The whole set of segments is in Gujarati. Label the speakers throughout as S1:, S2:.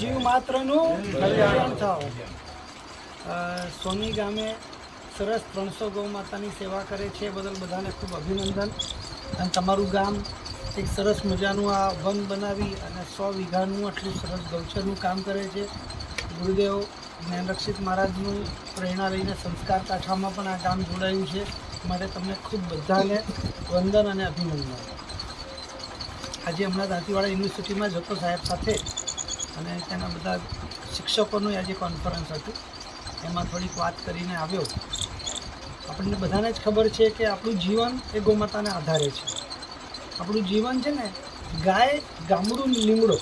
S1: જીવ માત્રનું કલ્યાણ થાવ. સોની ગામે સરસ ત્રણસો ગૌ માતાની સેવા કરે છે. બદલ બધાને ખૂબ અભિનંદન. અને તમારું ગામ એક સરસ મજાનું આ વન બનાવી અને સો વીઘાનું આટલું સરસ ગૌચરનું કામ કરે છે. ગુરુદેવ જ્ઞાનરક્ષિત મહારાજનું પ્રેરણા લઈને સંસ્કાર કાઠામાં પણ આ ગામ જોડાયું છે. માટે તમને ખૂબ બધાને વંદન અને અભિનંદન. આજે હમણાં દાંતીવાડા યુનિવર્સિટીમાં જતો સાહેબ સાથે. અને તેના બધા શિક્ષકોનું આજે કોન્ફરન્સ હતું. એમાં થોડીક વાત કરીને આવ્યો. આપણને બધાને જ ખબર છે કે આપણું જીવન એ ગોમાતાને આધારે છે. આપણું જીવન છે ને ગાય, ગામડું, લીમડો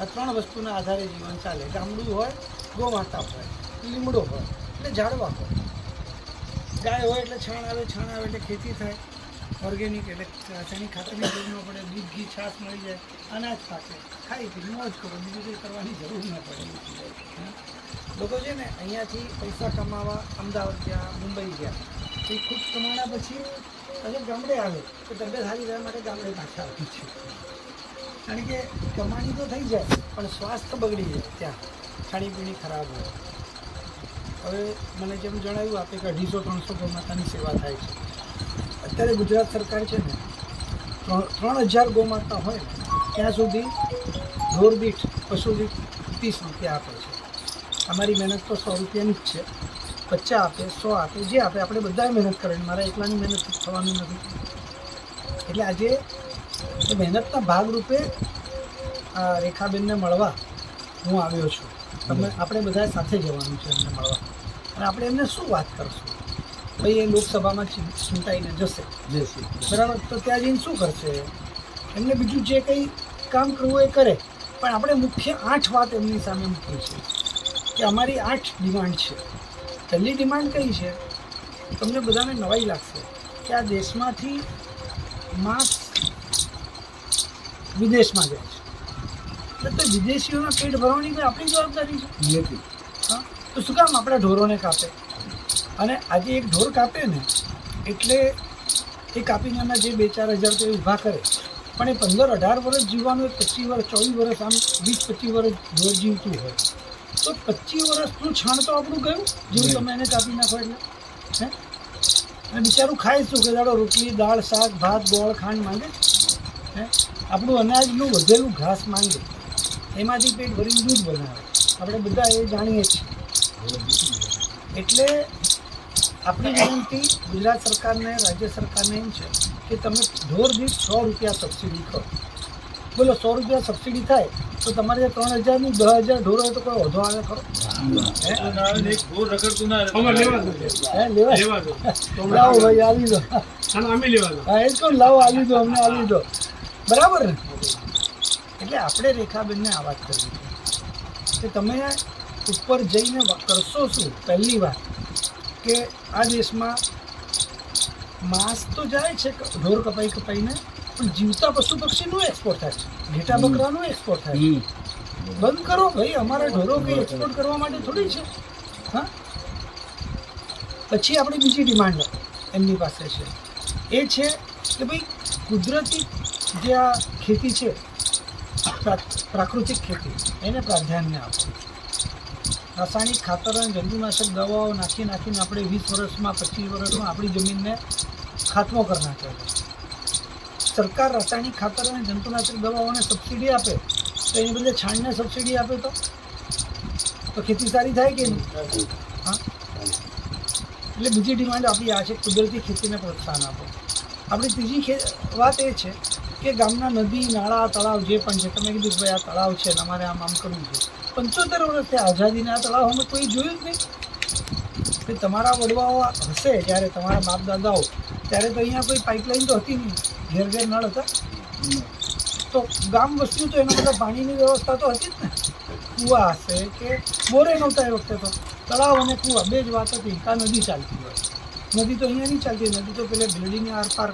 S1: આ ત્રણ વસ્તુના આધારે જીવન ચાલે. ગામડું હોય, ગોમાતા હોય, લીમડો હોય, એટલે ઝાડવા હોય. ગાય હોય એટલે છાણ આવે છાણ આવે એટલે ખેતી થાય. ઓર્ગેનિક એટલે રાસાયણિક ખાતરની જરૂર ન પડે, દૂધ, ઘી, છાશ મળી જાય, અનાજ પાકે. ખાઈ પી મોજ કરો બીજું કંઈ કરવાની જરૂર ન પડે. લોકો છે ને અહીંયાથી પૈસા કમાવા અમદાવાદ ગયા, મુંબઈ ગયા. એ ખૂબ કમાણા પછી પછી ગામડે આવે. તો તબિયત સારી રહેવા માટે ગામડે પાછા આવી છે. કારણ કે કમાણી તો થઈ જાય, પણ સ્વાસ્થ્ય બગડી જાય ત્યાં. ખાણીપીણી ખરાબ હોય. હવે મને જેમ જણાવ્યું, આપે કે અઢીસો, ત્રણસો ગૌમાતાની સેવા થાય છે. અત્યારે ગુજરાત સરકાર છે ને ત્રણ હજાર ગોમાતા હોય ત્યાં સુધી ઢોર દીઠ પશુ દીઠ ત્રીસ રૂપિયા આપે છે. અમારી મહેનત તો સો રૂપિયાની જ છે. પચાસ આપે સો આપે જે આપે આપણે બધાએ મહેનત કરે મારા એકલાની મહેનત થવાનું નથી. એટલે આજે મહેનતના ભાગરૂપે આ રેખાબેનને મળવા હું આવ્યો છું. તમે આપણે બધા સાથે જવાનું છે એમને મળવા. અને આપણે એમને શું વાત કરશું? ભાઈ એ લોકસભામાં ચૂંટાઈને જશે. બરાબર? તો ત્યાં જઈને શું કરશે? એમને બીજું જે કંઈ કામ કરવું એ કરે. પણ આપણે મુખ્ય આઠ વાત એમની સામે મૂકી છે કે અમારી આઠ ડિમાન્ડ છે. પહેલી ડિમાન્ડ કઈ છે? તમને બધાને નવાઈ લાગશે કે આ દેશમાંથી માંસ વિદેશમાં જાય છે. એટલે તો વિદેશીઓના પેટ ભરવાની કોઈ આપણી જવાબદારી છે? હા? તો શું કામ આપણા ઢોરોને કાપે? અને આજે એક ઢોર કાપે ને એટલે એ કાપીને એના જે બે ચાર હજાર તો એ ઊભા કરે. પણ એ પંદર અઢાર વર્ષ જીવવાનું પચીસ વર્ષ ચોવીસ વર્ષ આમ વીસ પચીસ વર્ષ ઢોર જીવતું હોય. તો પચીસ વર્ષનું છાણ તો આપણું ગયું જેવું તમે એને કાપી નાખો એટલે. હે? અને બિચારું ખાય શું? કે દાડો રોટલી દાળ શાક ભાત ગોળ ખાંડ માંગે. હે? આપણું અનાજનું વધેલું ઘાસ માંગે. એમાંથી પેટ ભરીને દૂધ બનાવે. આપણે બધા એ જાણીએ છીએ. એટલે આપણી વિનંતી ગુજરાત સરકારને રાજ્ય સરકારને એમ છે કે તમે ઢોર દીઠ સો રૂપિયા સબસિડી કરો. બોલો સો રૂપિયા સબસિડી થાય તો તમારે જે ત્રણ હજારની દસ હજાર ઢોર હોય તો કોઈ વધુ આવે ખરો?
S2: લેવા
S1: ભાઈ આવી દો. હા એ તો લાવો આવી દો અમને આવી દો. બરાબર? ને એટલે આપણે રેખાબેનને આ વાત કરવી કે તમે ઉપર જઈને કરશો શું? પહેલી વાત. કે આ દેશમાં માંસ તો જાય છે ઢોર કપાઈ કપાઈને પણ જીવતા પશુ પક્ષીનું એક્સપોર્ટ થાય છે. ઘેટા બકરાનું એક્સપોર્ટ થાય છે. બંધ કરો ભાઈ અમારા ઢોરો કંઈ એક્સપોર્ટ કરવા માટે થોડી છે. હા? પછી આપણી બીજી ડિમાન્ડ એમની પાસે છે. એ છે કે ભાઈ કુદરતી જે આ ખેતી છે પ્રાકૃતિક ખેતી એને પ્રાધાન્ય આપો. રાસાયણિક ખાતર અને જંતુનાશક દવાઓ નાખી નાખીને આપણે વીસ વર્ષમાં, પચીસ વર્ષમાં આપણી જમીનને ખાતમો કરી નાખ્યો છે. સરકાર રાસાયણિક ખાતર અને જંતુનાશક દવાઓને સબસિડી આપે, તો એની બદલે છાણને સબસિડી આપે તો? તો ખેતી સારી થાય કે નહીં? હા? એટલે બીજી ડિમાન્ડ આપણી આ છે, કુદરતી ખેતીને પ્રોત્સાહન આપો. આપણી ત્રીજી વાત એ છે કે ગામના નદી, નાળા, તળાવ જે પણ છે, તમે કીધું કે ભાઈ આ તળાવ છે ને અમારે આમ આમ કરવું છે. પંચોતેર વર્ષથી આઝાદીના તળાવમાં કોઈ જોયું જ નહીં. કે તમારા વડવાઓ હશે જ્યારે તમારા બાપ દાદાઓ ત્યારે તો અહીંયા કોઈ પાઇપલાઇન તો હતી નહીં. ઘેર ઘેર નળ હતા. તો ગામ વસ્તુ તો એના બધા પાણીની વ્યવસ્થા તો હતી જ ને. કૂવા હશે કે બોરે નહોતા એ વખતે તો. તળાવ અને કૂવા બે જ વાત હતી. આ નદી ચાલતી હોય. નદી તો અહીંયા નહીં ચાલતી. નદી તો પેલે બિલ્ડિંગની આરપાર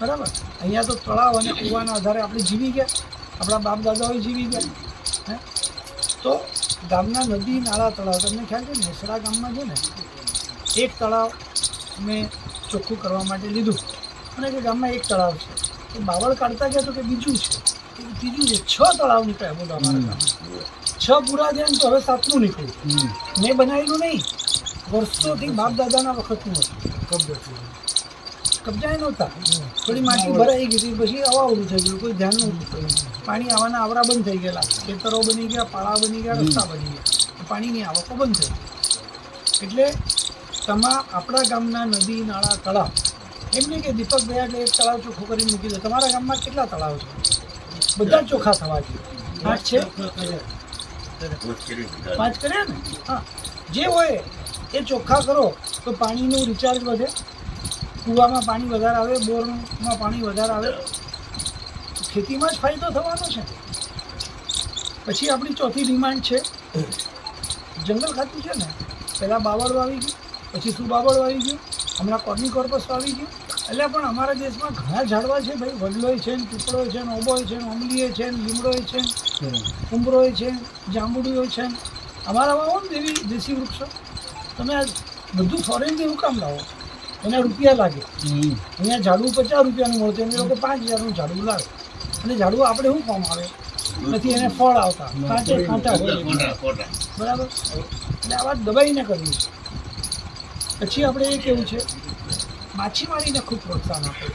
S1: બરાબર? અહીંયા તો તળાવ અને કૂવાના આધારે આપણે જીવી ગયા. આપણા બાપ દાદાઓ જીવી ગયા. હે? તો ગામના નદી નાળા તળાવ તમને ખ્યાલ છે નેસડા ગામમાં છે ને એક તળાવ મેં ચોખ્ખું કરવા માટે લીધું. અને કે ગામમાં એક તળાવ છે. તો બાવળ કાઢતા ગયા તો કે બીજું છે? ત્રીજું છે. છ તળાવ નીકળ્યા બોલો અમારા ગામમાં. છ પૂરા થયા ને તો હવે સાતનું નીકળ્યું. મેં બનાવેલું નહીં. વર્ષોથી બાપ દાદાના વખતનું હતું. કબજા નહોતા. થોડી માટી ભરાઈ ગઈ હતી. પછી અવાવડું થઈ ગયું. કોઈ ધ્યાન નહોતું પાણી આવવાના આવરા બંધ થઈ ગયેલા. ખેતરો બની ગયા પાળા બની ગયા રસ્તા બની ગયા. પાણીની આવકો બંધ થઈ એટલે તમા આપણા ગામના નદી નાળા તળાવ એમને કે દીપક આગળ એક તળાવ ચોખ્ખું કરીને મૂકી દે. તમારા ગામમાં કેટલા તળાવ છે? બધા ચોખ્ખા થવા જોઈએ. પાંચ છે? પાંચ કર્યા ને? હા. જે હોય એ ચોખ્ખા કરો તો પાણીનું રિચાર્જ વધે. કૂવામાં પાણી વધારે આવે બોરમાં પાણી વધારે આવે. ખેતીમાં જ ફાયદો થવાનો છે. પછી આપણી ચોથી ડિમાન્ડ છે. જંગલ ખાતું છે ને પહેલાં બાવળ વાવી ગયું પછી શું બાવળ વાવી ગયું હમણાં કોર્ની કોર્પસ વાવી ગયું. એટલે પણ અમારા દેશમાં ઘણા ઝાડવા છે ભાઈ. વડલોય છે ને પીપળોય છે ને ઓબોય છે ને ઓમલીએ છે ને લીમડોય છે કુંભરોય છે જાંબુડીઓ છે અમારામાં હોય ને દેવી દેશી વૃક્ષો. તમે આ બધું ફોરેનથી હું કામ લાવો. એના રૂપિયા લાગે. અહીંયા ઝાડવું પચાસ રૂપિયાનું મળતું એને લોકો પાંચ હજારનું ઝાડવું લાવે. અને ઝાડવું આપણે શું કામ આવે? નથી એને ફળ આવતા કાંટે કાંટા બરાબર? એટલે આ વાત દબાઈને કરવી. છે પછી આપણે એ કેવું છે માછીમારીને ખૂબ પ્રોત્સાહન આપવું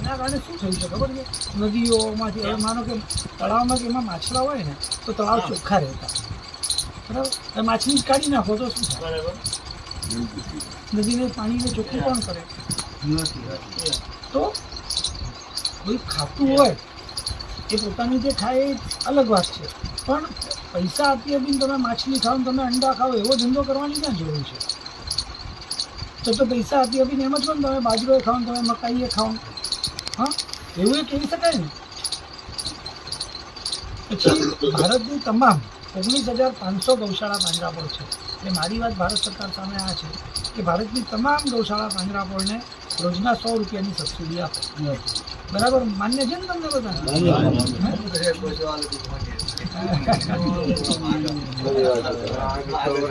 S1: એના કારણે શું થયું છે ખબર છે? નદીઓમાંથી હવે માનો કે તળાવમાં એમાં માછલા હોય ને તો તળાવ ચોખ્ખા રહેતા. બરાબર? માછલી કાઢી નાખો તો શું થાય? નદીને પાણીને ચોખ્ખું કોણ કરે? તો કોઈ ખાતું હોય એ પોતાનું જે ખાય એ અલગ વાત છે. પણ પૈસા આપી આપીને તમે માછલી ખાઓ તમે અંડા ખાઓ, એવો ધંધો કરવાની ક્યાં જરૂર છે? તો તો પૈસા આપી આપીને એમ જ કહો તમે બાજરો ખાઓ તમે મકાઈએ ખાઓ. હા? એવું એ કહી શકાય ને? પછી ભારતની તમામ ઓગણીસ હજાર પાંચસો ગૌશાળા પાંજરાપોળ છે. એટલે મારી વાત ભારત સરકાર સામે આ છે કે ભારતની તમામ ગૌશાળા પાંજરાપોળને રોજના સો રૂપિયાની સબસિડી આપે. બરાબર? માન્ય છે ને તમને બધા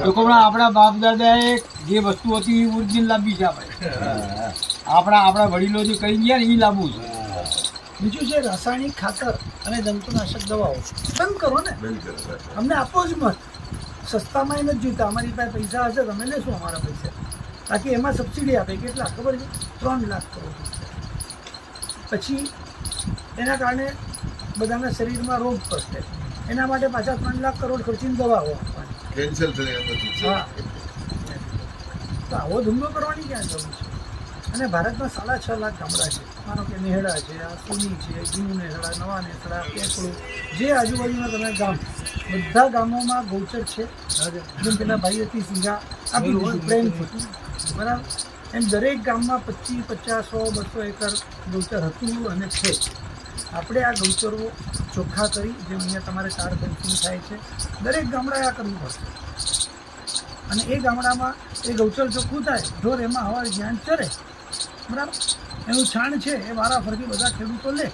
S3: લોકોના આપણા બાપ દાદાએ જે વસ્તુ હતી એ ઓરિજિનલ છે આપણે. આપણા આપણા વડીલો જે કહી ગયા ને એ લાવવું છે.
S1: બીજું છે રાસાયણિક ખાતર અને જંતુનાશક દવાઓ. બંધ કરો ને. અમને આપો જ મત. સસ્તામાં નથી જોઈતા અમારી પાસે પૈસા હશે તમે લેશો અમારા પૈસા. બાકી એમાં સબસિડી આપે કેટલા? ખબર છે? ત્રણ લાખ કરોડ પછી એના કારણે બધાના શરીરમાં રોગ પડશે. એના માટે પાછા ત્રણ લાખ કરોડ ખર્ચીને દવાઓ આપવાની.
S4: કેન્સલ થઈ
S1: હા. તો આવો ધંધો કરવાની ક્યાં જરૂર છે? અને ભારતમાં સાડા છ લાખ ગામડા છે. માનો કે નેહડા છે આ સોની છે જૂનું નેહડા નવા નેહડા કેકડું જે આજુબાજુના તમે ગામ બધા ગામોમાં ગૌચર છે. જેમ પેલા ભાઈ હતી સિંગા આ બધું પ્રેમથી બરાબર? એમ દરેક ગામમાં પચીસ પચાસ સો બસો એકર ગૌચર હતું અને છે. આપણે આ ગૌચરો ચોખ્ખા કરી જે અહીંયા તમારે કાર ફેન્સિંગ થાય છે. દરેક ગામડાએ આ કરવું પડશે અને એ ગામડામાં એ ગૌચર ચોખ્ખું થાય ઢોર એમાં હવા જ્ઞાન ચરે. બરાબર? એનું છાણ છે એ વારા ફરતી બધા ખેડૂતો લે.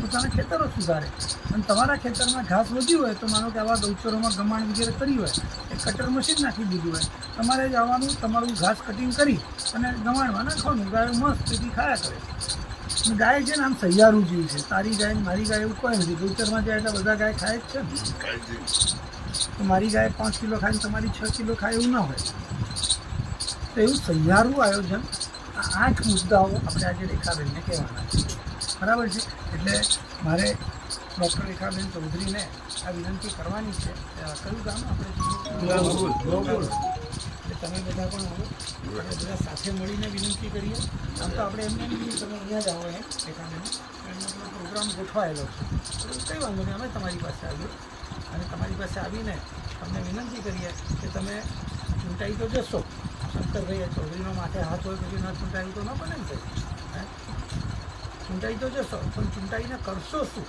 S1: પોતાના ખેતરો સુધારે. અને તમારા ખેતરમાં ઘાસ વધ્યું હોય તો માનો કે આવા ગૌચરોમાં ગમાણ વગેરે કરી હોય, એ કટર મશીન નાખી દીધું હોય. તમારે જ આવવાનું તમારું ઘાસ કટિંગ કરી અને ગમાણમાં નાખવાનું. ગાય મસ્ત તેથી ખાયા કરે. ગાય છે ને આમ સહિયારું જીવ છે. તારી ગાય મારી ગાય એવું કોઈ નથી. ગૌચરમાં જાય એટલે બધા ગાય ખાય જ છે તો મારી ગાય પાંચ કિલો ખાય તમારી છ કિલો ખાય એવું ના હોય. તો એવું સહિયારું આયોજન આઠ મુદ્દાઓ આપણે આજે રેખાબેનને કહેવાના છે. બરાબર છે. એટલે મારે ડૉક્ટર રેખાબેન ચૌધરીને આ વિનંતી કરવાની છે. કયું ગામ આપણે એટલે તમે બધા પણ આવો. આપણે બધા સાથે મળીને વિનંતી કરીએ. આમ તો આપણે એમને એમ તમે અહીંયા જ આવો એમ રેખાબેન. એમનો પ્રોગ્રામ ગોઠવાયેલો છે. કંઈ વાંધો નહીં અમે તમારી પાસે આવીએ. અને તમારી પાસે આવીને તમને વિનંતી કરીએ કે તમે ચૂંટાઈ તો જશો. શંકરભાઈ ચૌધરીનો માથે હાથ હોય પછી ના ચૂંટાયું તો ન બને ને ચૂંટાઈ તો જશો પણ ચૂંટાઈને કરશો શું?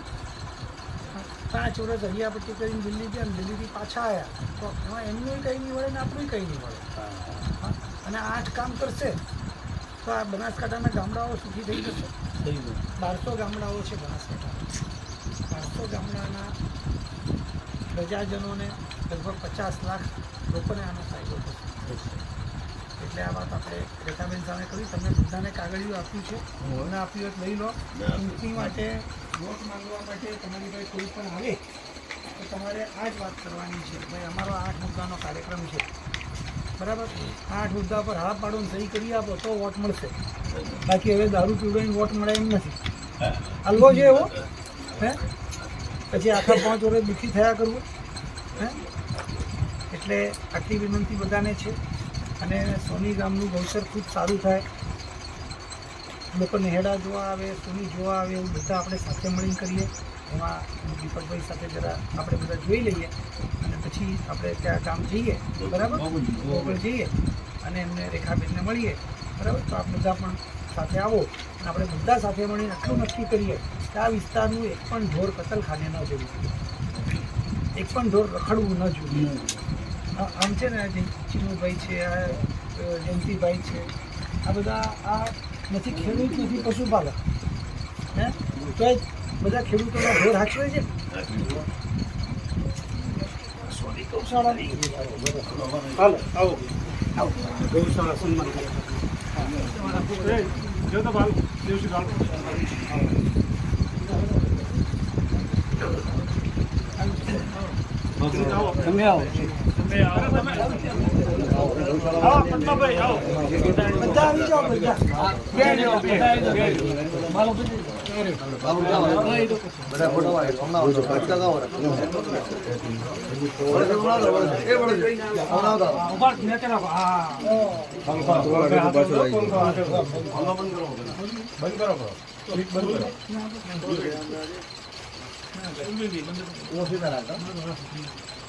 S1: પાંચ વર્ષ હરિયાપટ્ટી કરીને દિલ્હી ગયા દિલ્હીથી પાછા આવ્યા. તો એમાં એમનું કંઈ નહીં મળે ને આપણું કંઈ નહીં મળે. અને આઠ કામ કરશે. તો આ બનાસકાંઠાના ગામડાઓ સુખી થઈ જશે. બારસો ગામડાઓ છે બનાસકાંઠા બારસો ગામડાના પ્રજાજનોને લગભગ પચાસ લાખ લોકોને આનો ફાયદો થશે. એટલે આ વાત આપણે રેખાબેન સામે કરી. તમને બધાને કાગળિયું આપ્યું છે. મને આપ્યું હોય લઈ લો. ચૂંટણી માટે વોટ માંગવા માટે તમારી ભાઈ કોઈ પણ આવે તો તમારે આ જ વાત કરવાની છે. ભાઈ અમારો આઠ મુદ્દાનો કાર્યક્રમ છે. બરાબર? આઠ મુદ્દા પર હા પાડો સહી કરી આપો તો વોટ મળશે. બાકી હવે દારૂ પીવડાવીને વોટ મળે એમ નથી. હલવો છે એવો? હે? પછી આખા પાંચ વર્ષ દુઃખી થયા કરવું હે? એટલે આટલી વિનંતી બધાને છે. અને સોની ગામનું ગૌચર ખૂબ સારું થાય. લોકો નેહડા જોવા આવે, સોની જોવા આવે, એવું બધા આપણે સાથે મળીને કરીએ. એમાં દીપકભાઈ સાથે જરા આપણે બધા જોઈ લઈએ. અને પછી આપણે ત્યાં ગામ જઈએ. બરાબર? ગોગળ જઈએ. અને એમને રેખાબેનને મળીએ. બરાબર? તો આપ બધા પણ સાથે આવો. અને આપણે બધા સાથે મળીને આટલું નક્કી કરીએ કે આ વિસ્તારનું એક પણ ઢોર કતલખાને ન જવું એક પણ ઢોર રખડવું ન જોઈએ. આમ છે ને ચીનુભાઈ છે આ જયંતિભાઈ છે આ બધા આ નથી ખેડૂત નથી પશુપાલક. હે? તો એ બધા ખેડૂતોના ઢોર હાચવે છે સોની ગૌશાળાની
S2: હાલો આવો. ગૌશાળા સન્માન જો તો બાલ દેવસી બાલ.
S3: તમે આવો.
S2: આવો આવો.
S1: બધા જાઓ બધા બોલ ગૌ માતા કી જય.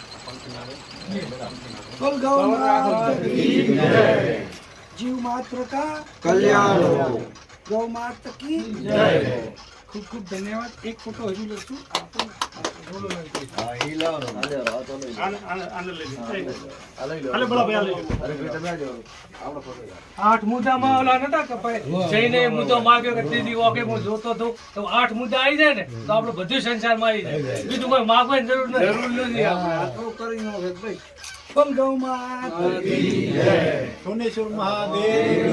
S1: જીવ માત્ર કા
S3: કલ્યાણ
S1: ગૌ માતા કી જય ખૂબ ખૂબ ધન્યવાદ. એક ફોટો હજુ લઈશું.
S4: આઠ મુદ્દામાં ઓલા નતા કપાય જઈને મુદ્દો માગ્યો કે ત્રીજી વખતે હું જોતો હતો તો આઠ મુદ્દા આવી જાય ને તો આપણે બધું સંસારમાં આવી જાય. બીજું કોઈ માગવાની જરૂર નથી. જરૂર નથી આપણે.
S1: બોલ ગૌ માતા
S5: સોનેશ્વર મહાદેવ